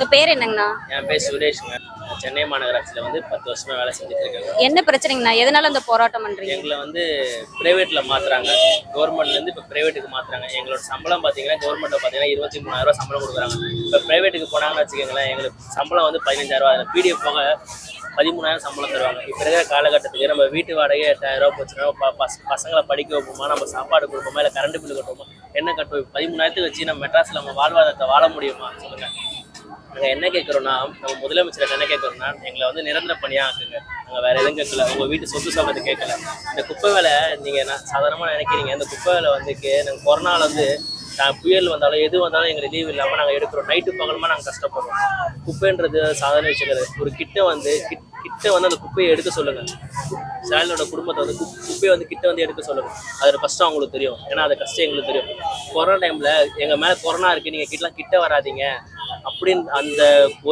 உங்க பேர் என்னங்கண்ணா? என் பேர் சுரேஷ்ங்க சென்னை மாநகராட்சியில் வந்து பத்து வருஷமா வேலை செஞ்சுட்டு இருக்கேங்க என்ன பிரச்சனைங்கண்ணா? எதனால இந்த போராட்டம் பண்றீங்க? எங்களை வந்து பிரைவேட்டில் மாற்றுறாங்க கவர்மெண்ட்லேருந்து இப்போ பிரைவேட்டுக்கு மாற்றுறாங்க எங்களோட சம்பளம் பார்த்தீங்கன்னா கவர்மெண்ட்டில் பார்த்தீங்கன்னா இருபத்தி மூணாயிரரூவா சம்பளம் கொடுக்குறாங்க. இப்போ பிரைவேட்டுக்கு போனாங்கன்னு வச்சுக்கோங்களேன் எங்களுக்கு சம்பளம் வந்து பதினஞ்சாயிரரூவா அதில் பிடிஎஃப் போக பதிமூணாயிரம் சம்பளம் தருவாங்க. இப்போ இருக்கிற காலகட்டத்துக்கு நம்ம வீட்டு வாடகை எட்டாயிரரூவா போச்சுன்னா ப- பச- பசங்களை படிக்க வைப்போமா? நம்ம சாப்பாடு கொடுப்போமா? இல்லை கரண்ட் பில்லு கட்டுவோமா? என்ன கட்டுவோம்? பதிமூணாயிரத்துக்கு வச்சு நம்ம மெட்ராஸில் நம்ம வாழ்வாதாரத்தை வாழ முடியுமா? சொல்லுங்கள் நாங்கள் என்ன கேட்குறோன்னா நம்ம முதலமைச்சர் என்ன கேட்குறோன்னா எங்களை வந்து நிரந்தர பணியாக ஆக்குங்க. நாங்கள் வேறு எதுவும் கேட்கல உங்கள் வீட்டு சொத்து சாப்பிட்டு கேட்கல இந்த குப்பை வேலை நீங்கள் என்ன சாதாரணமாக நினைக்கிறீங்க? இந்த குப்பை வேலை வந்து நாங்கள் கொரோனாவில் வந்து நான் புயல் வந்தாலும் எது வந்தாலும் எங்களுக்கு லீவ் இல்லாமல் நாங்கள் எடுக்கிறோம். நைட்டு பகலுமா நாங்கள் கஷ்டப்படுறோம். குப்பைன்றது சாதாரண விஷயம் ஒரு கிட்ட வந்து கிட் கிட்ட வந்து அந்த குப்பையை எடுக்க சொல்லுங்கள் ஸ்டாலினோட குடும்பத்தை வந்து குப்பையை வந்து கிட்ட வந்து எடுக்க சொல்லுங்கள் அதோட கஷ்டம் அவங்களுக்கு தெரியும். ஏன்னா அது கஷ்டம் எங்களுக்கு தெரியும். கொரோனா டைமில் எங்கள் மேலே கொரோனா இருக்குது நீங்கள் கிட்டலாம் கிட்ட வராதீங்க. அப்படின்னு அந்த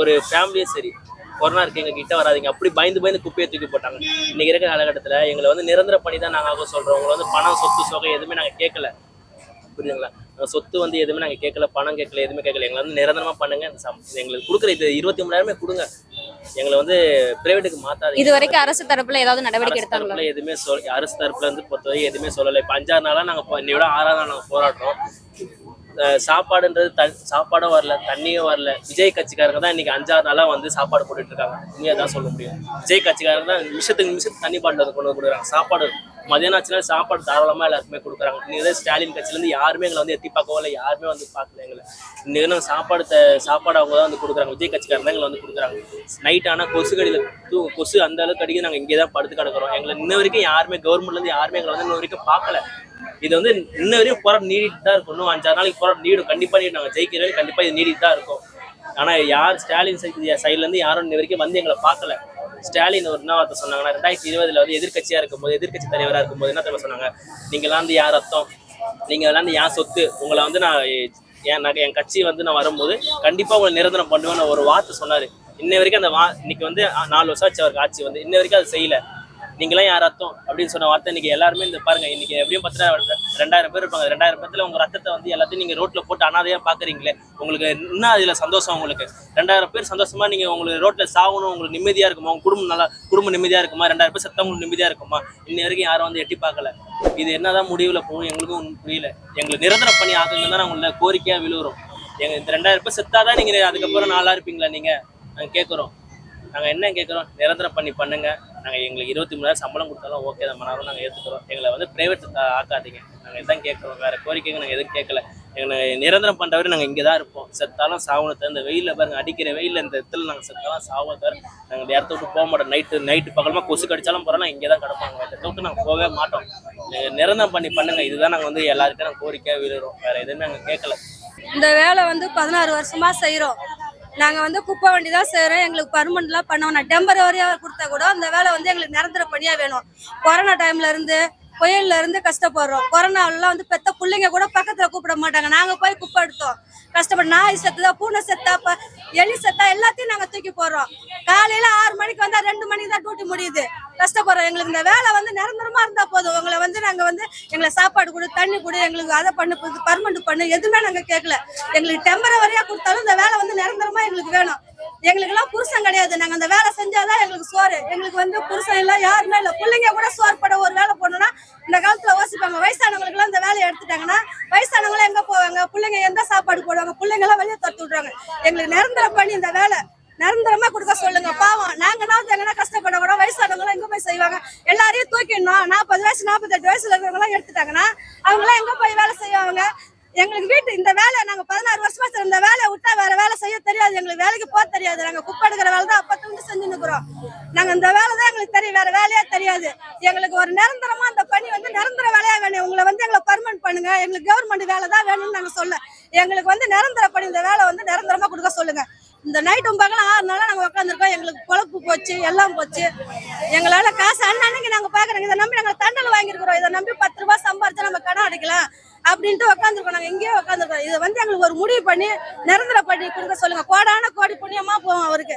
ஒரு ஃபேமிலியும் சரி கொரோனா இருக்கு எங்க கிட்ட வராதீங்க. அப்படி பயந்து பயந்து குப்பையை தூக்கி போட்டாங்க. இன்னைக்கு இருக்கிற காலகட்டத்துல எங்களை வந்து நிரந்தர பணி தான் நாங்க ஆக சொல்றோம். உங்களை வந்து பணம் சொத்து சொகை எதுவுமே நாங்க கேட்கல. புரியுதுங்களா? நாங்க சொத்து வந்து எதுவுமே நாங்க கேட்கல பணம் கேட்கல எதுவுமே கேட்கல. எங்களை வந்து நிரந்தரமா பண்ணுங்க. எங்களுக்கு கொடுக்குற இது இருபத்தி மூணாயிரமே கொடுங்க. எங்களை வந்து பிரைவேட்டுக்கு மாத்தாதீங்க. இது வரைக்கும் அரசு தரப்புல ஏதாவது நடவடிக்கை எடுத்தாங்களா? எதுவுமே சொல் அரசு தரப்புல இருந்து பொறுத்தவரை எதுவுமே சொல்லலை. இப்போ அஞ்சாறு நாளா நாங்க இப்போ இன்னையோட ஆறாவது நாள் நாங்க போராடுறோம். சாப்பாடுன்றது த சாப்பாடும் வரல தண்ணியும் வரல. விஜய் கட்சிக்காரங்க தான் இன்னைக்கு அஞ்சாறு நாளாக வந்து சாப்பாடு போட்டுட்டு இருக்காங்க. உண்மையா தான் சொல்ல முடியும். விஜய் கட்சிக்காரங்க தான் நிமிஷத்துக்கு நிமிஷத்துக்கு தண்ணி பாட்டில் வந்து கொண்டு கொடுக்குறாங்க. சாப்பாடு மதியானம் ஆச்சுன்னா சாப்பாடு தாராளமாக எல்லாருக்குமே கொடுக்குறாங்க. இன்னைக்கு ஸ்டாலின் கட்சியிலேருந்து யாருமே எங்களை வந்து எத்தி பார்க்கவோ இல்லை யாருமே வந்து பார்க்கல எங்களை. இன்னைக்கு நாங்கள் சாப்பாடு த- சாப்பாடு அவங்க தான் வந்து கொடுக்குறாங்க. விஜய் கட்சிக்காரங்க தான் எங்களை வந்து கொடுக்குறாங்க. நைட் ஆனால் கொசு கடியில் தூ கொசு அந்த அளவுக்கு அடிக்க நாங்கள் இங்கே தான் படுத்து கிடக்குறோம். எங்களை இன்ன வரைக்கும் யாருமே கவர்மெண்ட்லேருந்து யாருமே எங்களை வந்து இன்ன வரைக்கும் பார்க்கல. இது வந்து இன்ன வரையும் போராட்டம் நீடிட்டு தான் இருக்கும். இன்னும் அஞ்சாறு நாளைக்கு போராட்டம் நீடும். கண்டிப்பாக நீடு நாங்கள் ஜெயிக்கிற கண்டிப்பாக இது நீடிட்டு தான் இருக்கும். ஆனால் யார் ஸ்டாலின் சைட்ல இருந்து யாரும் இன்ன வரைக்கும் வந்து எங்களை பார்க்கல. ஸ்டாலின் ஒரு என்ன வார்த்தை சொன்னாங்கன்னா ரெண்டாயிரத்தி இருபதுல வந்து எதிர்கட்சியாக இருக்கும்போது எதிர்கட்சி தலைவராக இருக்கும்போது என்ன தலைவர் சொன்னாங்க? நீங்களாம் வந்து யார் அர்த்தம்? நீங்கள் எல்லாம் வந்து என் சொத்து? உங்களை வந்து நான் என் நான் என் கட்சி வந்து நான் வரும்போது கண்டிப்பாக உங்களை நிரந்தரம் பண்ணுவேன்னு ஒரு வார்த்தை சொன்னார். இன்ன வரைக்கும் அந்த வா இன்னைக்கு வந்து நாலு வருஷம் ஆச்சு அவருக்கு ஆட்சி வந்து. இன்ன வரைக்கும் அது செய்யலை. நீங்களாம் யார் ரத்தம் அப்படின்னு சொன்ன வார்த்தை இன்னைக்கு எல்லாருமே இந்த பாருங்க இன்னைக்கு எப்படியும் பார்த்தா ரெண்டாயிரம் பேர் இருப்பாங்க. ரெண்டாயிரம் பேர்த்துல உங்க ரத்தத்தை வந்து எல்லாத்தையும் நீங்க ரோட்ல போட்டு அனாதையா பாக்குறீங்களே உங்களுக்கு இன்னும் அதுல சந்தோஷம் உங்களுக்கு. ரெண்டாயிரம் பேர் சந்தோஷமா நீங்க உங்களுக்கு ரோட்ல சாகணும் உங்களுக்கு நிம்மதியா இருக்குமா? உங்க குடும்பம் நல்லா குடும்பம் நிம்மதியா இருக்குமா? ரெண்டாயிரம் பேர் செத்தவங்களுக்கு நிம்மதியா இருக்குமா? இன்ன வரைக்கும் யாரும் வந்து எட்டி பார்க்கல. இது என்னதான் முடிவுல போகும் எங்களுக்கும் புரியல. எங்களுக்கு நிரந்தர பணி ஆகுங்க தான் உங்களை கோரிக்கையா விழுவுறோம். எங்க இந்த ரெண்டாயிரம் பேர் செத்தாதான் நீங்க அதுக்கப்புறம் நாளா இருப்பீங்களா நீங்க? நாங்க கேட்குறோம் நாங்கள் என்ன கேட்குறோம் நிரந்தரம் பண்ணி பண்ணுங்கள் நாங்கள் எங்களுக்கு இருபத்தி மூணாயிரம் சம்பளம் கொடுத்தாலும் ஓகே தான் மணி நாங்கள் ஏற்றுக்கிறோம் எங்களை வந்து ப்ரைவேட் ஆக்காதீங்க. நாங்கள் இதான் கேட்குறோம். வேறு கோரிக்கைகள் நாங்கள் எதுவும் கேட்கல. எங்களை நிரந்தரம் பண்ணுறவரை நாங்கள் இங்கே தான் இருப்போம். செத்தாலும் சாவணத்தை இந்த வெயிலில் பாருங்கள் அடிக்கிற வெயிலில் இந்த இடத்துல நாங்கள் செத்தாலும் சாவணும் நாங்கள் இந்த இடத்த விட்டு போக மாட்டோம். நைட்டு நைட்டு பகலமாக கொசு கடிச்சாலும் போகிறோம் நாங்கள் இங்கே தான் கிடப்பாங்க இந்த தொட்டு நாங்கள் போகவே மாட்டோம். நீங்கள் நிரந்தரம் பண்ணி பண்ணுங்கள் இதுதான் நாங்கள் வந்து எல்லாருக்கும் நாங்கள் கோரிக்கையாக விழுறோம். வேறு எதுவுமே நாங்கள் கேட்கல. இந்த வேலை வந்து பதினாறு வருஷமா செய்கிறோம் நாங்கள் வந்து குப்பை வண்டி தான் செய்கிறோம் எங்களுக்கு பர்மனெண்ட்லாம் பண்ண வேணாம் டெம்பரவரியாக கொடுத்தா கூட அந்த வேலை வந்து எங்களுக்கு நிரந்தர பணியாக வேணும். கொரோனா டைம்லேருந்து புயல்ல இருந்து கஷ்டப்படுறோம். கொரோனாவிலாம் வந்து பெத்த பிள்ளைங்க கூட பக்கத்தில் கூப்பிட மாட்டாங்க. நாங்கள் போய் குப்பை எடுத்தோம். கஷ்டப்பட்டு நாய் செத்துதா பூனை செத்தா எலி செத்தா எல்லாத்தையும் நாங்கள் தூக்கி போடுறோம். காலையில ஆறு மணிக்கு வந்தா ரெண்டு மணிக்கு தான் டியூட்டி முடியுது. கஷ்டப்படுறோம். எங்களுக்கு இந்த வேலை வந்து நிரந்தரமா இருந்தா போதும். உங்களை வந்து நாங்க வந்து எங்களை சாப்பாடு கொடு தண்ணி கொடு எங்களுக்கு அதை பண்ணு பர்மனெண்ட் பண்ணு எதுவுமே நாங்க கேட்கல. எங்களுக்கு டெம்பரவரியா கொடுத்தாலும் இந்த வேலை வந்து நிரந்தரமா எங்களுக்கு வேணும். எங்களுக்கு எல்லாம் புருஷன் கிடையாது. நாங்க அந்த வேலை செஞ்சாதான் எங்களுக்கு சோறு. எங்களுக்கு வந்து புருஷன் எல்லாம் யாருமே இல்ல. பிள்ளைங்க கூட சோறு பட ஒரு வேலை போனோம்னா இந்த காலத்துல யோசிப்பாங்க. வயசானவங்களுக்கு எல்லாம் இந்த வேலையை எடுத்துட்டாங்கன்னா வயசானவங்க எங்க போவாங்க? பிள்ளைங்க எந்த சாப்பாடு போடுவாங்க? பிள்ளைங்க எல்லாம் வெளியே தட்டு விடுறாங்க. எங்களுக்கு நிரந்தரம் பண்ணி இந்த வேலை நிரந்தரமா கொடுக்க சொல்லுங்க. பாவம். நாங்க நாள் எங்கன்னா கஷ்டப்பட கூட வயசானவங்க எங்க போய் செய்வாங்க? எல்லாரையும் தூக்கிடணும். நாற்பது வயசு நாற்பத்தெட்டு வயசுல இருக்கிறவங்க எல்லாம் எடுத்துட்டாங்கன்னா அவங்க எல்லாம் எங்க போய் வேலை செய்வாங்க? எங்களுக்கு வீட்டு இந்த வேலை நாங்க பதினாறு வருஷமா இந்த வேலை விட்டா வேற வேலை செய்ய தெரியாது. எங்களுக்கு வேலைக்கு போக தெரியாது. நாங்க குப்பை எடுக்கிற வேலை தான் அப்பத்துல இருந்து செஞ்சு நிக்கிறோம் நாங்க இந்த வேலை தான் எங்களுக்கு தெரியும். வேற வேலையே தெரியாது. எங்களுக்கு ஒரு நிரந்தரமா அந்த வந்து நிரந்தர வேலையா வேணும். உங்களை வந்து எங்களை பர்மனன்ட் பண்ணுங்க. எங்களுக்கு கவர்மெண்ட் வேலை தான் வேணும்னு நாங்க சொல்ல. எங்களுக்கு வந்து நிரந்தர பணி இந்த வேலை வந்து நிரந்தரமா கொடுக்க சொல்லுங்க. இந்த நைட்டும் பகலும் ஆறு நாளா நாங்க உட்காந்துருக்கோம் எங்களுக்கு பொழப்பு போச்சு எல்லாம் போச்சு. எங்களால காசு அண்ணன்னைக்கு நாங்க பாக்குறோங்க இதை நம்பி நாங்க தண்டல் வாங்கியிருக்கிறோம். இதை நம்பி பத்து ரூபாய் சம்பாரிச்சு நம்ம கடன் அடைக்கலாம் அப்படின்ட்டு உட்காந்துருக்கோம் நாங்க எங்கேயோ உட்காந்துருக்கோம் இதை வந்து எங்களுக்கு ஒரு முடிவு பண்ணி நிரந்தர பண்ணி கொடுக்க சொல்லுங்க. கோடான கோடி புண்ணியமா போவோம் அவருக்கு.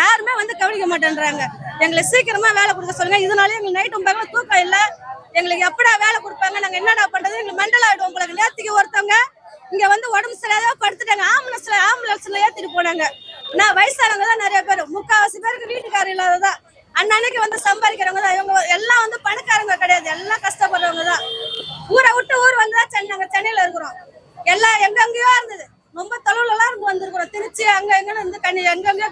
யாருமே வந்து கவனிக்க மாட்டேன்றாங்க. எங்களை சீக்கிரமா வேலை கொடுக்க சொல்லுங்க. இதனால எங்களுக்கு நைட்டும் பகலும் தூக்கம் இல்லை. எங்களுக்கு எப்படா வேலை கொடுப்பாங்க? நாங்க என்னடா பண்றது? எங்களுக்கு மெண்டல் ஆயிடும் உங்களுக்கு நேத்துக்கு ஒருத்தவங்க இங்க வந்து உடம்பு சரியாத படுத்துட்டாங்க. ஆம்புலன்ஸ்ல ஆம்புலன்ஸ்ல ஏத்திட்டு போனாங்க. நான் வயசானவங்க தான் நிறைய பேர். முக்காவாசி பேருக்கு வீட்டுக்காரர் இல்லாததான் அன்னன்னைக்கு வந்து சம்பாதிக்கிறவங்க தான். இவங்க எல்லாம் வந்து பணக்காரங்க கிடையாது. எல்லாம் கஷ்டப்படுறவங்க தான். ஊரை விட்டு ஊர் வந்து தான் சென்னை நாங்கள் சென்னையில் இருக்கிறோம். எல்லாம் எங்கெங்கயோ இருந்தது. ரொம்ப தொலைவுலலாம் இருந்து வந்திருக்கிறோம். திருச்சி அங்கே எங்கன்னு இருந்து கண்ணி எங்கெங்கேயோ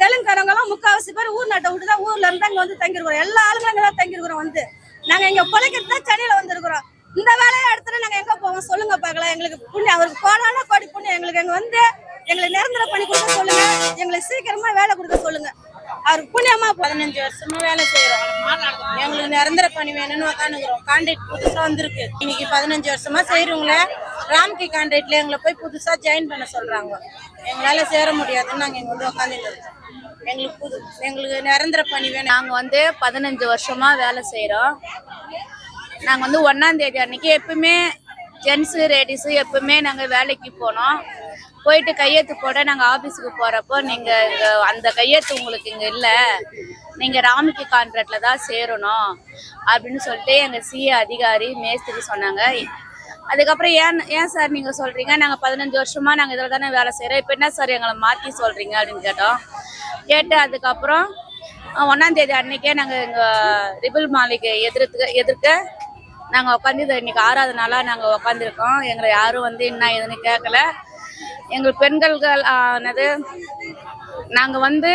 தெலுங்குக்காரங்க எல்லாம் முக்காவாசி பேர் ஊர் நாட்டை விட்டு தான் ஊர்ல இருந்து அங்கே வந்து தங்கியிருக்கிறோம். எல்லா ஆளுங்களும் அங்கே தான் தங்கியிருக்கிறோம் வந்து. நாங்கள் இங்கே பிழைக்கிறது தான் சென்னையில் வந்திருக்கிறோம். இந்த வேலையை எடுத்துட்டு நாங்கள் எங்கே போவோம்? சொல்லுங்க பார்க்கலாம். எங்களுக்கு புண்ணியம் அவருக்கு போனாலும் கோடி புண்ணியம். எங்களுக்கு எங்க வந்து எங்களுக்கு நிரந்தர பண்ணி கொடுக்க சொல்லுங்க. எங்களுக்கு சீக்கிரமா வேலை கொடுக்க சொல்லுங்க. அவருக்கு புண்ணியமா பதினஞ்சு வருஷமா வேலை செய்யறோம். எங்களுக்கு நிரந்தர பணி வேணும்னு உக்காந்துக்கிறோம். கான்ட்ராக்ட் புதுசா வந்திருக்கு. இன்னைக்கு பதினஞ்சு வருஷமா செய்யறவங்கள ராம்கி கான்ட்ராக்ட்ல எங்களை போய் புதுசா ஜாயின் பண்ண சொல்றாங்க. எங்களால சேர முடியாதுன்னு நாங்க இங்க வந்து உக்காந்துட்டு எங்களுக்கு புது எங்களுக்கு நிரந்தர பணி வேணும். நாங்கள் வந்து பதினஞ்சு வருஷமாக வேலை செய்கிறோம் நாங்கள் வந்து ஒன்றாந்தேதி அன்றைக்கி அன்னைக்கு எப்பவுமே ஜென்ஸு லேடிஸு எப்பவுமே நாங்கள் வேலைக்கு போனோம். போயிட்டு கையெழுத்து போட நாங்கள் ஆஃபீஸுக்கு போகிறப்போ நீங்கள் இங்கே அந்த கையெழுத்து உங்களுக்கு இங்கே இல்லை. நீங்கள் ராமிக்கு கான்ட்ராக்டில் தான் சேரணும். அப்படின்னு சொல்லிட்டு எங்கள் சிஏ அதிகாரி மேஸ்திரி சொன்னாங்க. அதுக்கப்புறம் ஏன் ஏன் சார் நீங்கள் சொல்கிறீங்க நாங்கள் பதினஞ்சு வருஷமாக நாங்கள் இதில் தானே வேலை செய்கிறோம் இப்போ என்ன சார் எங்களை மாற்றி சொல்கிறீங்க அப்படின்னு கேட்டோம். கேட்டு அதுக்கப்புறம் ஒன்றாந்தேதி அன்னைக்கே நாங்கள் எங்கள் ரிபிள் மாளிகை எதிர்த்து எதிர்க்க நாங்கள் உட்காந்து இன்னைக்கு ஆறாவது நாளாக நாங்கள் உட்காந்துருக்கோம் எங்களை யாரும் வந்து என்ன ஏதுன்னு கேட்கல எங்கள் பெண்கள்கள் ஆனது நாங்கள் வந்து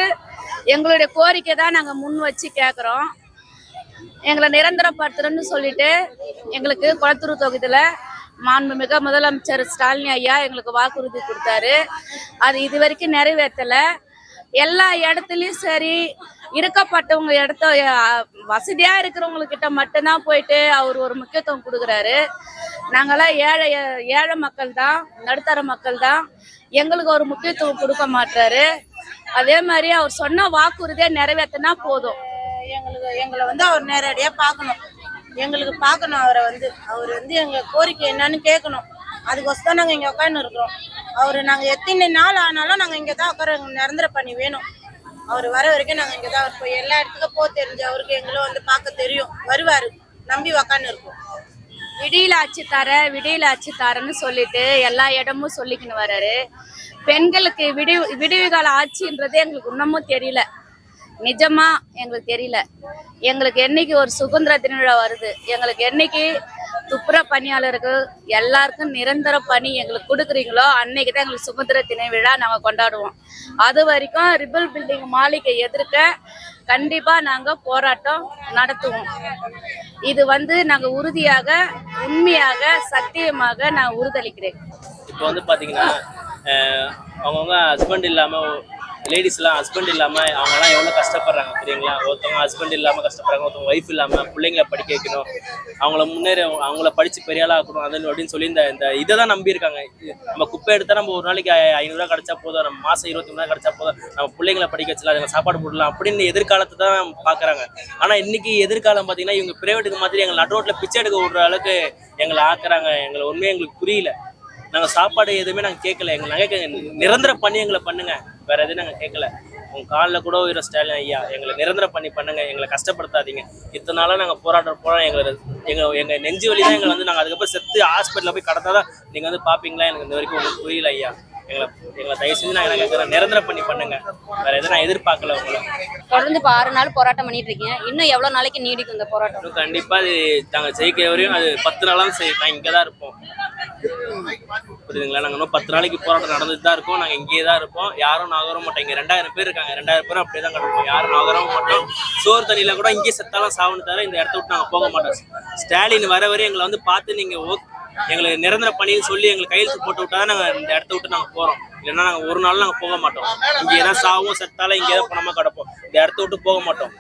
எங்களுடைய கோரிக்கை தான் நாங்கள் முன் வச்சு கேட்குறோம் எங்களை நிரந்தரப்படுத்துறோம்னு சொல்லிட்டு எங்களுக்கு குளத்தூர் தொகுதியில் மாண்புமிக முதலமைச்சர் ஸ்டாலின் ஐயா எங்களுக்கு வாக்குறுதி கொடுத்தாரு. அது இது வரைக்கும் நிறைவேற்றலை. எல்லா இடத்துலையும் சரி இருக்கப்பட்டவங்க இடத்த வசதியாக வசதியா இருக்கிறவங்க மட்டும்தான் போயிட்டு அவர் ஒரு முக்கியத்துவம் கொடுக்குறாரு. நாங்களாம் ஏழை ஏழை மக்கள் தான் நடுத்தர மக்கள் தான் எங்களுக்கு ஒரு முக்கியத்துவம் கொடுக்க மாட்டாரு அதே மாதிரி அவர் சொன்ன வாக்குறுதியை நிறைவேற்றினா போதும். எங்களுக்கு எங்களை வந்து அவர் நேரடியாக பார்க்கணும். எங்களுக்கு பார்க்கணும் அவரை வந்து. அவர் வந்து எங்கள் கோரிக்கை என்னன்னு கேட்கணும். அதுக்கோசம் தான் இங்கே இங்க உட்காந்து இருக்கிறோம். அவர் நாங்கள் எத்தனை நாள் ஆனாலும் நாங்கள் இங்கே தான் உட்கார நிரந்தர பண்ணி வேணும். அவர் வர வரைக்கும் நாங்கள் இங்கே தான் இருப்போம் எல்லா இடத்துக்கும் போக தெரிஞ்சு அவருக்கு எங்களும் வந்து பார்க்க தெரியும். வருவார். நம்பி உக்காந்து இருக்கோம். விடியில் ஆட்சி தர விடியில் ஆட்சி தரேன்னு சொல்லிட்டு எல்லா இடமும் சொல்லிக்கின்னு வர்றாரு பெண்களுக்கு விடி விடிவு கால ஆட்சின்றது எங்களுக்கு இன்னமும் தெரியல. நிஜமா எங்களுக்கு தெரியல. எங்களுக்கு என்னைக்கு ஒரு சுதந்திர தின விழா வருது எங்களுக்கு என்னைக்கு துப்புர பணியாளருக்கு எல்லாருக்கும் நிரந்தர பணி எங்களுக்கு கொடுக்குறீங்களோ அன்னைக்கு தான் எங்களுக்கு சுதந்திர தின விழா நாங்கள் கொண்டாடுவோம். அது வரைக்கும் ரிபிள் பில்டிங் மாளிகை எதிர்க்க கண்டிப்பாக நாங்கள் போராட்டம் நடத்துவோம். இது வந்து நாங்கள் உறுதியாக உண்மையாக சத்தியமாக நான் உறுதளிக்கிறேன் இப்போ வந்து பார்த்தீங்கன்னா அவங்கவுங்க ஹஸ்பண்ட் இல்லாமல் லேடிஸ்லாம் ஹஸ்பண்ட் இல்லாமல் அவங்கலாம் எவ்வளோ கஷ்டப்படுறாங்க புரியுங்களா ஒருத்தவங்க ஹஸ்பண்ட் இல்லாமல் கஷ்டப்படுறாங்க ஒருத்தவங்க ஒய்ஃப் இல்லாமல் பிள்ளைங்கள படிக்க வைக்கணும் அவங்கள முன்னேற அவங்கள படித்து பெரிய ஆக்கணும் அது அப்படின்னு சொல்லி இந்த இந்த இதை தான் நம்பியிருக்காங்க நம்ம குப்பை எடுத்தால் நம்ம ஒரு நாளைக்கு ஐநூறுரூவா கிடச்சா போதும் நம்ம மாதம் இருபத்தி மூணு கிடச்சா போதும் நம்ம பிள்ளைங்களை படிக்க வச்சலாம் அதுங்க சாப்பாடு போடலாம் அப்படின்னு எதிர்காலத்தை தான் பார்க்குறாங்க ஆனால் இன்றைக்கி எதிர்காலம் பார்த்தீங்கன்னா இவங்க பிரைவேட்டுக்கு மாதிரி எங்களை நடு ரோட்டில் பிச்சை எடுக்க விடுற அளவுக்கு எங்களை ஆக்குறாங்க. எங்களை உண்மையாக எங்களுக்கு புரியல. நாங்கள் சாப்பாடு எதுவுமே நாங்கள் கேட்கல எங்கள் நகை நிரந்தர பண்ணி எங்களை பண்ணுங்கள் வேற எதுவும் நாங்கள் கேட்கல உங்க காலில் கூட உயிர ஸ்டாலின் ஐயா எங்களை நிரந்தர பண்ணி பண்ணுங்க எங்களை கஷ்டப்படுத்தாதீங்க. இத்தனை நாளாக நாங்கள் போராட்டம் போகிறோம் எங்களை எங்கள் எங்கள் நெஞ்சு வலி தான் எங்களை வந்து நாங்கள் அதுக்கப்புறம் செத்து ஹாஸ்பிட்டலில் போய் கடத்தா தான் நீங்கள் வந்து பார்ப்பீங்களா எனக்கு இந்த வரைக்கும் உங்களுக்கு புரியல ஐயா. எங்களை எங்களை தயவு செஞ்சு நாங்கள் கேட்குறோம் நிரந்தர பண்ணி பண்ணுங்க. வேற எதுவும் நான் எதிர்பார்க்கல உங்களை. தொடர்ந்து இப்போ ஆறு நாள் போராட்டம் பண்ணிட்டு இருக்கீங்க. இன்னும் எவ்வளவு நாளைக்கு நீடிக்கும் இந்த போராட்டம்? கண்டிப்பாக அது நாங்கள் ஜெயிக்கிற வரையும் அது பத்து சரி நான் இங்கே தான் இருப்போம். புரியுதுங்களா? நாங்கள் இன்னும் பத்து நாளைக்கு போராட்டம் நடந்துட்டு தான் இருக்கோம். நாங்கள் இங்கேயே தான் இருப்போம். யாரும் நகரவும் மாட்டோம். இங்கே ரெண்டாயிரம் பேர் இருக்காங்க. ரெண்டாயிரம் பேரும் அப்படியே தான் கிடப்போம். யாரும் நகரவும் மாட்டோம். சோறு தண்ணியில் கூட இங்கேயே செத்தாலும் சாவுன்னு தவிர இந்த இடத்த விட்டு நாங்கள் போக மாட்டோம். ஸ்டாலின் வர வரை எங்களை வந்து பார்த்து நீங்கள் ஓ எங்களுக்கு நிரந்தர பணின்னு சொல்லி எங்களுக்கு கையெழுத்து போட்டு விட்டா தான் நாங்கள் இந்த இடத்த விட்டு நாங்கள் போகிறோம் இல்லைன்னா நாங்கள் ஒரு நாள் நாங்கள் போக மாட்டோம். இங்கே தான் சாவும் செத்தாலும் இங்கே தான் பணமாக கிடப்போம். இந்த இடத்த விட்டு போக மாட்டோம்.